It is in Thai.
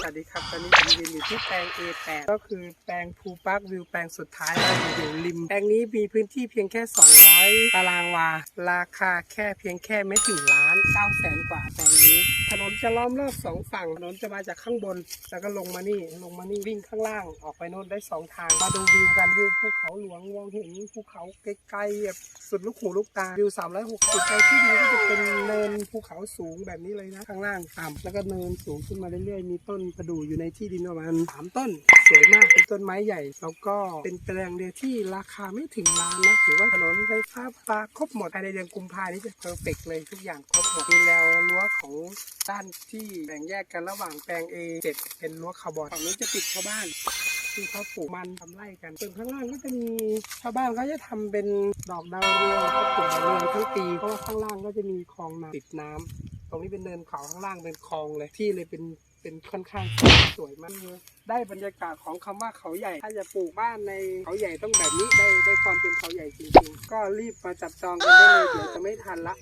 สวัสดีครับ ตอนนี้ผมยืนอยู่ที่แปลง A8 ก็คือแปลงภูปาร์ควิวแปลงสุดท้ายแล้วอยู่ริม แปลงนี้มีพื้นที่เพียงแค่ 200 ตารางวา ราคาแค่เพียงแค่ไม่ถึงล้าน9แสนกว่าแปลงนี้ ถนนจะล้อมรอบสองฝั่ง ถนนจะมาจากข้างบน แล้วก็ลงมานี่ ลงมานี่วิ่งข้างล่าง ออกไปโน่นได้สองทาง มาดูวิวกัน วิวภูเขาหลวงมองเห็นภูเขาไกลๆแบบสุดลูกหูลูกตา วิว 360ไปที่นี้ก็จะเป็นเนินภูเขาสูงแบบนี้เลยนะ ข้างล่างต่ำแล้วก็เนินสูงขึ้นมาเรื่อยๆ มีต้นประดู่อยู่ในที่ดินประมาณสามต้น สวยมากเป็นต้นไม้ใหญ่ แล้วก็เป็นแปลงเดียวที่ราคาไม่ถึงล้านนะถือว่าถนนไฟฟ้าปลาครบหมดภายในเดือนกุมภานี่จะเพอร์เฟกเลยทุกอย่างครบหมดมีแล้วรั้วของด้านที่แบ่งแยกกันระหว่างแปลง A7 เป็นรั้วคาร์บอนฝั่งนู้นจะติดชาวบ้านที่เขาปลูกมันทำไร่กันส่วนข้างล่างก็จะมีชาวบ้านเขาจะทำเป็นดอกดาวเรืองเขาปลูกดาวเรืองทั้งปีเพราะว่าข้างล่างก็จะมีคลองน้ำติดน้ำ ตรงนี้เป็นเนินเขาข้างล่างเป็นคลองเลยที่เลยเป็นเป็นค่อนข้างสวยมากเลยได้บรรยากาศของคำว่าเขาใหญ่ ถ้าจะปลูกบ้านในเขาใหญ่ต้องแบบนี้ได้ได้ความเป็นเขาใหญ่จริงๆ ก็รีบมาจับจองกันได้เลยเดี๋ยวจะไม่ทันละ